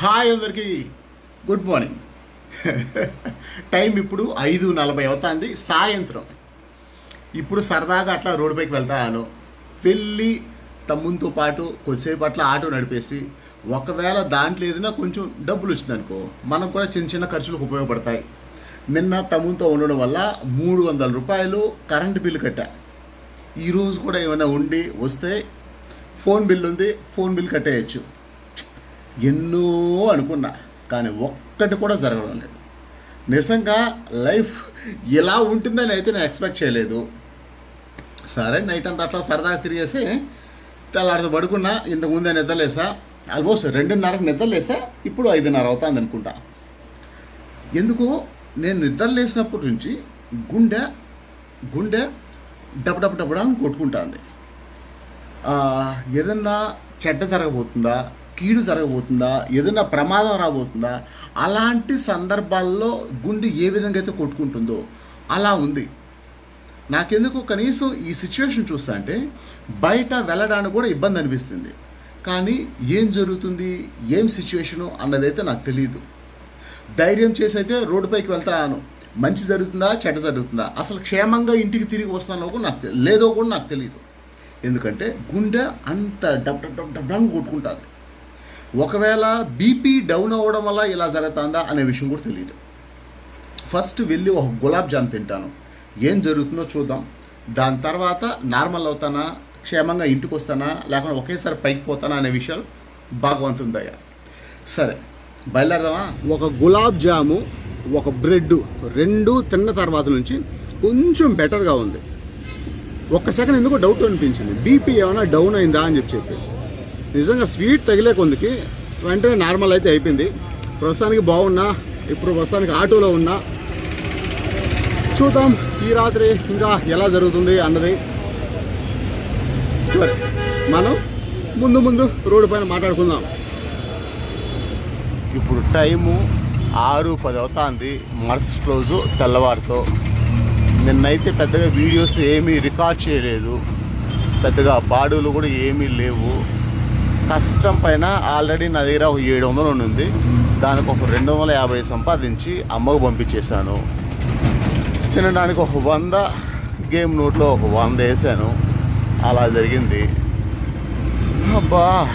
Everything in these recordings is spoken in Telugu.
హాయ్ అందరికీ. గుడ్ మార్నింగ్ టైం ఇప్పుడు ఐదు నలభై అవుతుంది. సాయంత్రం. ఇప్పుడు సరదాగా అట్లా రోడ్డుపైకి వెళ్తాను వెళ్ళి తమ్మునితో పాటు కొద్దిసేపు అట్లా ఆటో నడిపేసి ఒకవేళ దాంట్లో ఏదైనా కొంచెం డబ్బులు వచ్చిందనుకో మనకు కూడా చిన్న చిన్న ఖర్చులకు ఉపయోగపడతాయి. నిన్న తమ్ముతో ఉండడం వల్ల మూడు వందల రూపాయలు కరెంటు బిల్లు కట్టా. ఈరోజు కూడా ఏమైనా ఉండి వస్తే ఫోన్ బిల్ ఉంది ఫోన్ బిల్ కట్టేయచ్చు. ఎన్నో అనుకున్నా కానీ ఒక్కటి కూడా జరగడం లేదు. నిజంగా లైఫ్ ఎలా ఉంటుందని అయితే నేను ఎక్స్పెక్ట్ చేయలేదు. సరే నైట్ అంతా అట్లా సరదాగా తిరిగేసి తెల్లారితో పడుకున్నా ఇంతకుముందే నిద్రలేసా ఆల్మోస్ట్ రెండున్నరకు నిద్రలేసా ఇప్పుడు ఐదున్నర అవుతుంది అనుకుంటా. ఎందుకు నేను నిద్ర లేసినప్పటి నుంచి గుండె గుండె డబ్బు డబ్బు డబడా అని కొట్టుకుంటుంది. ఏదన్నా చెడ్డ జరగబోతుందా? కీడు జరగబోతుందా? ఏదైనా ప్రమాదం రాబోతుందా? అలాంటి సందర్భాల్లో గుండె ఏ విధంగా అయితే కొట్టుకుంటుందో అలా ఉంది. నాకెందుకు కనీసం ఈ సిచ్యువేషన్ చూస్తా అంటే బయట వెళ్ళడానికి కూడా ఇబ్బంది అనిపిస్తుంది. కానీ ఏం జరుగుతుంది? ఏం సిచ్యువేషను అన్నదైతే నాకు తెలియదు ధైర్యం చేసి అయితే రోడ్డుపైకి వెళ్తాను. మంచి జరుగుతుందా? చెడ్డ జరుగుతుందా? అసలు క్షేమంగా ఇంటికి తిరిగి వస్తానో కూడా నాకు లేదో కూడా నాకు తెలియదు ఎందుకంటే గుండె అంత డబ్ డబ్ డబ్ డబ్ కొట్టుకుంటుంది. ఒకవేళ బీపీ డౌన్ అవ్వడం వల్ల ఇలా జరుగుతుందా అనే విషయం కూడా తెలియదు ఫస్ట్ వెళ్ళి ఒక గులాబ్ జామ్ తింటాను. ఏం జరుగుతుందో చూద్దాం. దాని తర్వాత నార్మల్ అవుతానా? క్షేమంగా ఇంటికి వస్తానా? లేకుండా ఒకేసారి పైకి పోతానా అనే విషయాలు భగవంతుని దయ. సరే బయలుదేరదామా? ఒక గులాబ్ జాము ఒక బ్రెడ్ రెండు తిన్న తర్వాత నుంచి కొంచెం బెటర్గా ఉంది. ఒక్క సెకండ్ ఎందుకో డౌట్ అనిపించింది. బీపీ ఏమైనా డౌన్ అయిందా అని చెప్పి చెప్పి. నిజంగా స్వీట్ తగిలే కొందికి వెంటనే నార్మల్ అయితే అయిపోయింది. ప్రస్తుతానికి బాగున్నా ఇప్పుడు ప్రస్తుతానికి ఆటోలో ఉన్నా. చూద్దాం ఈ రాత్రి ఇంకా ఎలా జరుగుతుంది అన్నది. సరే మనం ముందు ముందు రోడ్డు పైన మాట్లాడుకుందాం. ఇప్పుడు టైము ఆరు పది అవుతుంది. మరుసటి రోజు తెల్లవారితో. నిన్నైతే పెద్దగా వీడియోస్ ఏమీ రికార్డ్ చేయలేదు. పెద్దగా బాడులు కూడా ఏమీ లేవు. కష్టం పైన ఆల్రెడీ నా దగ్గర ఒక ఏడు వందలు ఉంది దానికి ఒక రెండు వందల యాభై సంపాదించి అమ్మకు పంపించేశాను. తినడానికి ఒక వంద గేమ్ నోట్లో ఒక వంద వేసాను అలా జరిగింది. అబ్బా!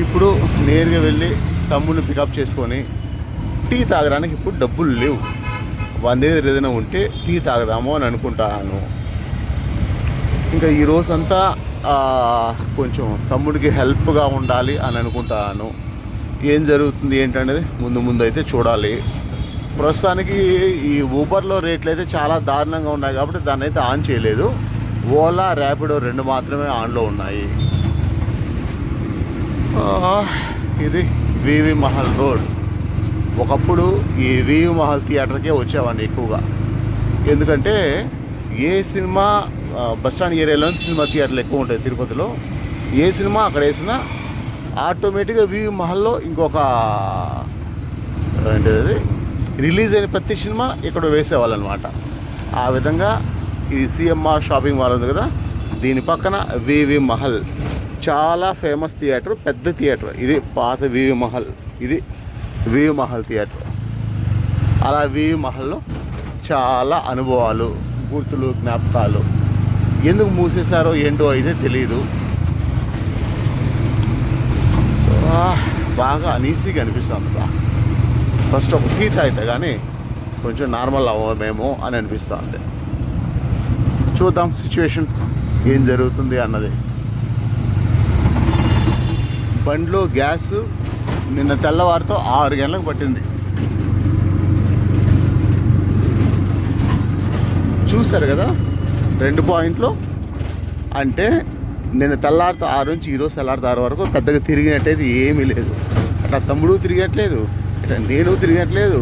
ఇప్పుడు నేరుగా వెళ్ళి తమ్ముడిని పికప్ చేసుకొని టీ తాగడానికి ఇప్పుడు డబ్బులు లేవు. వంద ఏదైనా ఉంటే టీ తాగదాము అని అనుకుంటాను. ఇంకా ఈ రోజంతా కొంచెం తమ్ముడికి హెల్ప్గా ఉండాలి అని అనుకుంటాను. ఏం జరుగుతుంది ఏంటనేది ముందు ముందు అయితే చూడాలి. ప్రస్తుతానికి ఈ ఊబర్లో రేట్లు అయితే చాలా దారుణంగా ఉన్నాయి కాబట్టి దాన్ని అయితే ఆన్ చేయలేదు. ఓలా ర్యాపిడో రెండు మాత్రమే ఆన్లో ఉన్నాయి. ఇది వివి మహల్ రోడ్. ఒకప్పుడు ఈ వివి మహల్ థియేటర్కే వచ్చేవాడిని ఎక్కువగా. ఎందుకంటే ఏ సినిమా బస్ స్టాండ్ ఏరియాలో సినిమా థియేటర్లు ఎక్కువ ఉంటాయి తిరుపతిలో. ఏ సినిమా అక్కడ వేసినా ఆటోమేటిక్గా వివి మహల్లో ఇంకొక ఏంటిది అది రిలీజ్ అయిన ప్రతి సినిమా ఇక్కడ వేసేవాళ్ళు అనమాట ఆ విధంగా ఈ సిఎంఆర్ షాపింగ్ మాల్ ఉంది కదా దీని పక్కన వివి మహల్. చాలా ఫేమస్ థియేటర్ పెద్ద థియేటర్. ఇది పాత వివి మహల్. ఇది వివి మహల్ థియేటర్. అలా వివి మహల్లో చాలా అనుభవాలు గుర్తులు జ్ఞాపకాలు. ఎందుకు మూసేశారో ఏంటో అయితే తెలియదు బాగా అనీసీగా అనిపిస్తుంది బా ఫస్ట్ ఒక హీట్ అయితే కానీ కొంచెం నార్మల్ అవ్వమేమో అని అనిపిస్తుంది. చూద్దాం సిచ్యువేషన్ ఏం జరుగుతుంది అన్నది. బండిలో గ్యాస్ నిన్న తెల్లవారితో ఆరు గంటలకు పట్టింది. చూశారు కదా? రెండు పాయింట్లు. అంటే నేను తెల్లారితో ఆరు నుంచి ఈరోజు తెల్లారితో ఆరు వరకు పెద్దగా తిరిగినట్టయితే ఏమీ లేదు. అట్లా తమ్ముడు తిరిగట్లేదు ఇట్లా నేను తిరిగట్లేదు.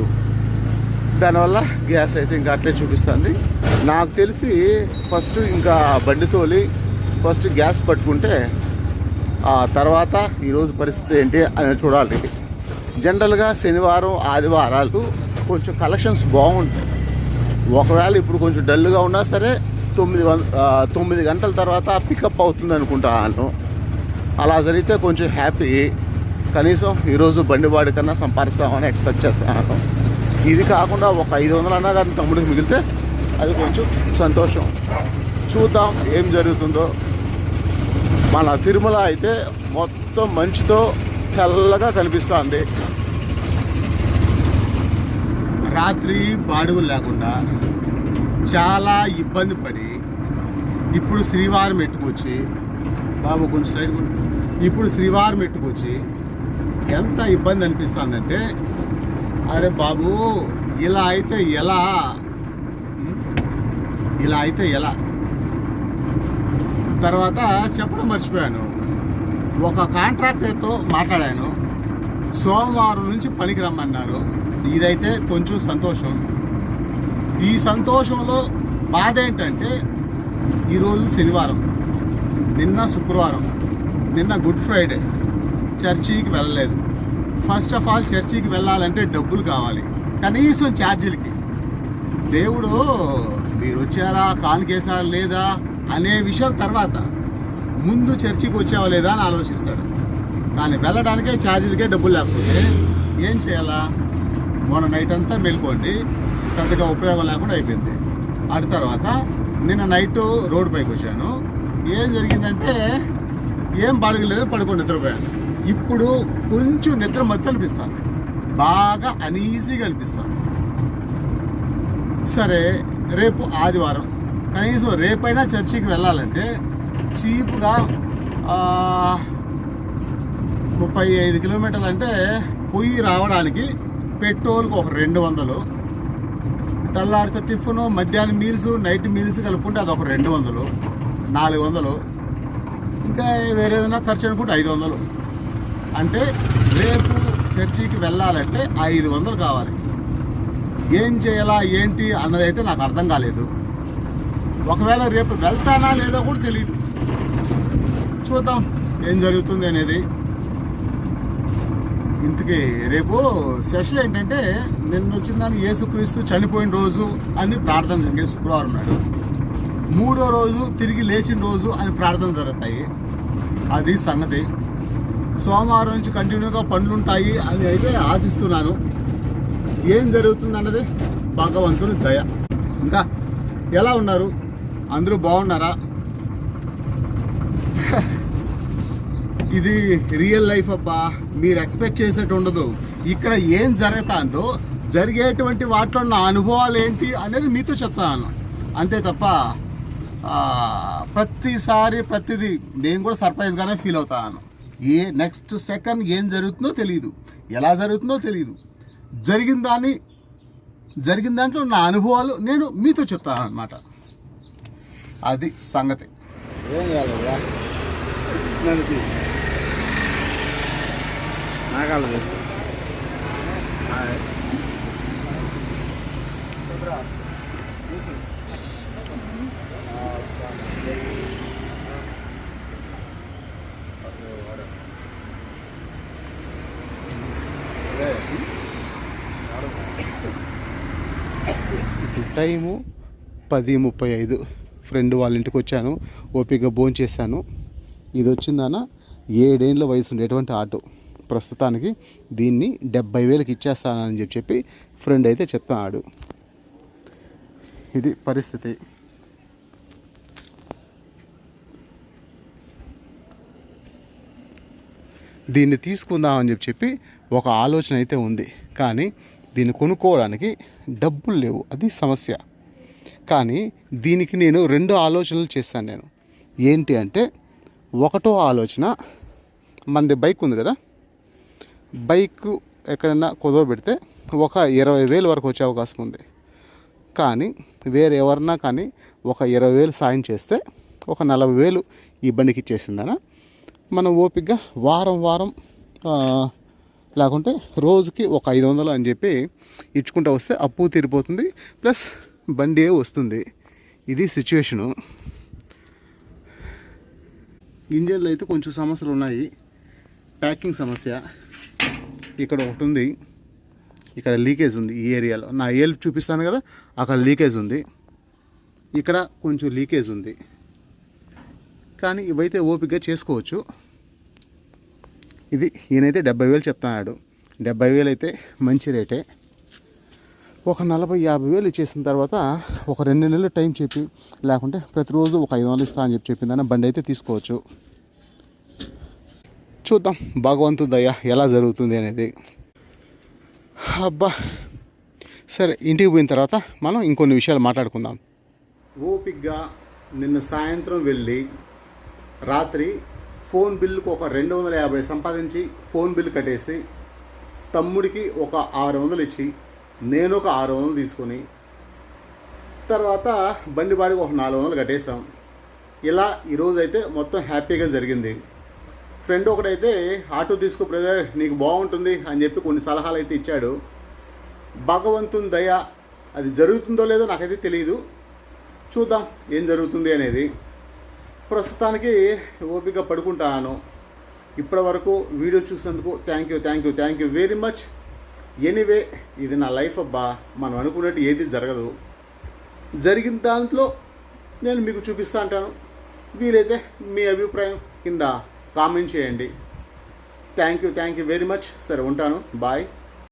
దానివల్ల గ్యాస్ అయితే ఇంకా అట్లే చూపిస్తుంది. నాకు తెలిసి ఫస్ట్ ఇంకా బండి తోలి ఫస్ట్ గ్యాస్ పట్టుకుంటే ఆ తర్వాత ఈరోజు పరిస్థితి ఏంటి అని చూడాలి. జనరల్గా శనివారం ఆదివారాలు కొంచెం కలెక్షన్స్ బాగుంటాయి. ఒకవేళ ఇప్పుడు కొంచెం డల్గా ఉన్నా సరే తొమ్మిది తొమ్మిది గంటల తర్వాత పికప్ అవుతుంది అనుకుంటాను అలా జరిగితే కొంచెం హ్యాపీ. కనీసం ఈరోజు బండివాడి కన్నా సంపాదిస్తామని ఎక్స్పెక్ట్ చేస్తాను. ఇది కాకుండా ఒక ఐదు వందలు అన్నా కానీ తమ్ముడికి మిగిలితే అది కొంచెం సంతోషం. చూద్దాం ఏం జరుగుతుందో. మన తిరుమల అయితే మొత్తం మంచుతో తెల్లగా కనిపిస్తుంది. రాత్రి బాడుగులు లేకుండా చాలా ఇబ్బంది పడి ఇప్పుడు శ్రీవారం ఎట్టుకొచ్చి బాబు కొంచెం సైడ్ ఇప్పుడు శ్రీవారం ఎట్టుకొచ్చి ఎంత ఇబ్బంది అనిపిస్తుందంటే అరే బాబు ఇలా అయితే ఎలా? ఇలా అయితే ఎలా? తర్వాత చెప్పడం మర్చిపోయాను. ఒక కాంట్రాక్టర్తో మాట్లాడాను. సోమవారం నుంచి పనికి రమ్మన్నారు. ఇదైతే కొంచెం సంతోషం. ఈ సంతోషంలో బాధ ఏంటంటే ఈరోజు శనివారం. నిన్న శుక్రవారం. నిన్న గుడ్ ఫ్రైడే. చర్చికి వెళ్ళలేదు. ఫస్ట్ ఆఫ్ ఆల్ చర్చికి వెళ్ళాలంటే డబ్బులు కావాలి. కనీసం ఛార్జీలకి. దేవుడు మీరు వచ్చారా కానుకేసారా లేదా? అనే విషయం తర్వాత ముందు చర్చికి వచ్చావా లేదా అని ఆలోచిస్తాడు. కానీ వెళ్ళడానికే ఛార్జీలకే డబ్బులు లేకపోతే ఏం చేయాలా? మొన్న నైట్ అంతా మేల్కోండి. పెద్దగా ఉపయోగం లేకుండా అయిపోయింది. ఆడి తర్వాత నిన్న నైట్ రోడ్ పైకి వచ్చాను. ఏం జరిగిందంటే ఏం పడగలేదు పడుకొని నిద్రపోయాను. ఇప్పుడు కొంచెం నిద్ర మత్తు అనిపిస్తాను బాగా అనీజీగా అనిపిస్తాను సరే రేపు ఆదివారం. కనీసం రేపైనా చర్చికి వెళ్ళాలంటే చీప్గా ముప్పై ఐదు కిలోమీటర్లు అంటే పొయ్యి రావడానికి పెట్రోల్కి ఒక రెండు వందలు తెల్లాడితే టిఫిన్ మధ్యాహ్నం మీల్స్ నైట్ మీల్స్ కలుపుకుంటే అది ఒక రెండు వందలు నాలుగు వందలు. ఇంకా వేరే ఏదైనా ఖర్చు అనుకుంటే ఐదు వందలు. అంటే రేపు చర్చికి వెళ్ళాలంటే ఐదు వందలు కావాలి. ఏం చేయాలా ఏంటి అన్నదైతే నాకు అర్థం కాలేదు. ఒకవేళ రేపు వెళ్తానా లేదో కూడా తెలియదు చూద్దాం ఏం జరుగుతుంది అనేది. ఇంతకీ రేపు స్పెషల్ ఏంటంటే నిన్న వచ్చిన దాన్ని యేసుక్రీస్తు చనిపోయిన రోజు అని ప్రార్థన జరిగే శుక్రవారం నాడు. మూడో రోజు తిరిగి లేచిన రోజు అని ప్రార్థన జరుగుతాయి. అది సంగతి. సోమవారం నుంచి కంటిన్యూగా పనులు ఉంటాయి అని అయితే ఆశిస్తున్నాను. ఏం జరుగుతుంది అన్నది భగవంతుని దయ. ఇంకా ఎలా ఉన్నారు? అందరూ బాగున్నారా? ఇది రియల్ లైఫ్ అబ్బా. మీరు ఎక్స్పెక్ట్ చేసేట్టు ఉండదు. ఇక్కడ ఏం జరుగుతుందో జరిగేటువంటి వాటిలో నా అనుభవాలు ఏంటి అనేది మీతో చెప్తాను. అంతే తప్ప ప్రతిసారి ప్రతిదీ నేను కూడా సర్ప్రైజ్గానే ఫీల్ అవుతాను. ఏ నెక్స్ట్ సెకండ్ ఏం జరుగుతుందో తెలియదు ఎలా జరుగుతుందో తెలియదు జరిగిన దాన్ని జరిగిన దాంట్లో నా అనుభవాలు నేను మీతో చెప్తాను అనమాట అది సంగతి. ఏం కాలేదా నాగాలు తెలుసు. టైము పది ముప్పై ఐదు. ఫ్రెండ్ వాళ్ళ ఇంటికి వచ్చాను. ఓపిక భోజనం చేశాను ఇది వచ్చిందన? ఏడేళ్ళ వయసు ఉండేటువంటి ఆటో? ప్రస్తుతానికి దీన్ని డెబ్బై వేలకి ఇచ్చేస్తానని చెప్పి చెప్పి ఫ్రెండ్ అయితే చెప్తున్నాడు ఇది పరిస్థితి. దీన్ని తీసుకుందామని చెప్పి చెప్పి ఒక ఆలోచన అయితే ఉంది. కానీ దీన్ని కొనుక్కోవడానికి డబ్బులు లేవు. అది సమస్య. కానీ దీనికి నేను రెండు ఆలోచనలు చేశాను నేను. ఏంటి అంటే ఒకటో ఆలోచన మనది బైక్ ఉంది కదా? బైక్ ఎక్కడైనా కుదవ పెడితే ఒక ఇరవై వేలు వరకు వచ్చే అవకాశం ఉంది. కానీ వేరే ఎవరన్నా కానీ ఒక ఇరవై వేలు సాయం చేస్తే ఒక నలభై వేలు ఈ బండికి ఇచ్చేసిందన? మనం ఓపికగా వారం వారం లేకుంటే రోజుకి ఒక ఐదు వందలు అని చెప్పి ఇచ్చుకుంటూ వస్తే అప్పు తీరిపోతుంది ప్లస్ బండి వస్తుంది. ఇది సిచ్యువేషను. ఇంజన్లో అయితే కొంచెం సమస్యలు ఉన్నాయి. ప్యాకింగ్ సమస్య. ఇక్కడ ఒకటి ఉంది ఇక్కడ లీకేజ్ ఉంది ఈ ఏరియాలో. నా ఏలు చూపిస్తాను కదా అక్కడ లీకేజ్ ఉంది. ఇక్కడ కొంచెం లీకేజ్ ఉంది. కానీ ఇవైతే ఓపికగా చేసుకోవచ్చు. ఇది ఈయనైతే డెబ్బై వేలు చెప్తున్నాడు. డెబ్బై వేలు అయితే మంచి రేటే. ఒక నలభై యాభై వేలు ఇచ్చేసిన తర్వాత ఒక రెండు నెలలు టైం చెప్పి లేకుంటే ప్రతిరోజు ఒక ఐదు వందలు ఇస్తా అని చెప్పి చెప్పిందని బండి అయితే తీసుకోవచ్చు. చూద్దాం. భగవంతు దయ ఎలా జరుగుతుంది అనేది. అబ్బా. సరే ఇంటికి పోయిన తర్వాత మనం ఇంకొన్ని విషయాలు మాట్లాడుకుందాం. ఓపిక్గా నిన్న సాయంత్రం వెళ్ళి రాత్రి ఫోన్ బిల్లుకు ఒక రెండు వందల యాభై సంపాదించి ఫోన్ బిల్లు కట్టేసి తమ్ముడికి ఒక ఆరు వందలు ఇచ్చి నేను ఒక ఆరు వందలు తీసుకొని తర్వాత బండి బాడికి ఒక నాలుగు వందలు కట్టేసాం ఇలా ఈరోజైతే మొత్తం హ్యాపీగా జరిగింది. ఫ్రెండ్ ఒకడైతే ఆటో తీసుకో బ్రదర్ నీకు బాగుంటుంది అని చెప్పి కొన్ని సలహాలు అయితే ఇచ్చాడు. భగవంతుని దయ అది జరుగుతుందో లేదో నాకైతే తెలియదు చూద్దాం ఏం జరుగుతుంది అనేది. ప్రస్తుతానికి ఓపిక పడుకుంటాను. ఇప్పటి వరకు వీడియో చూసినందుకు thank you thank you thank you very much anyway ఇది నా లైఫ్ అబ్బా. మనం అనుకున్నట్టు ఏది జరగదు. జరిగిన దాంట్లో నేను మీకు చూపిస్తా అంటాను. వీలైతే మీ అభిప్రాయం కింద కామెంట్ చేయండి. Thank you thank you very much సరే ఉంటాను. బాయ్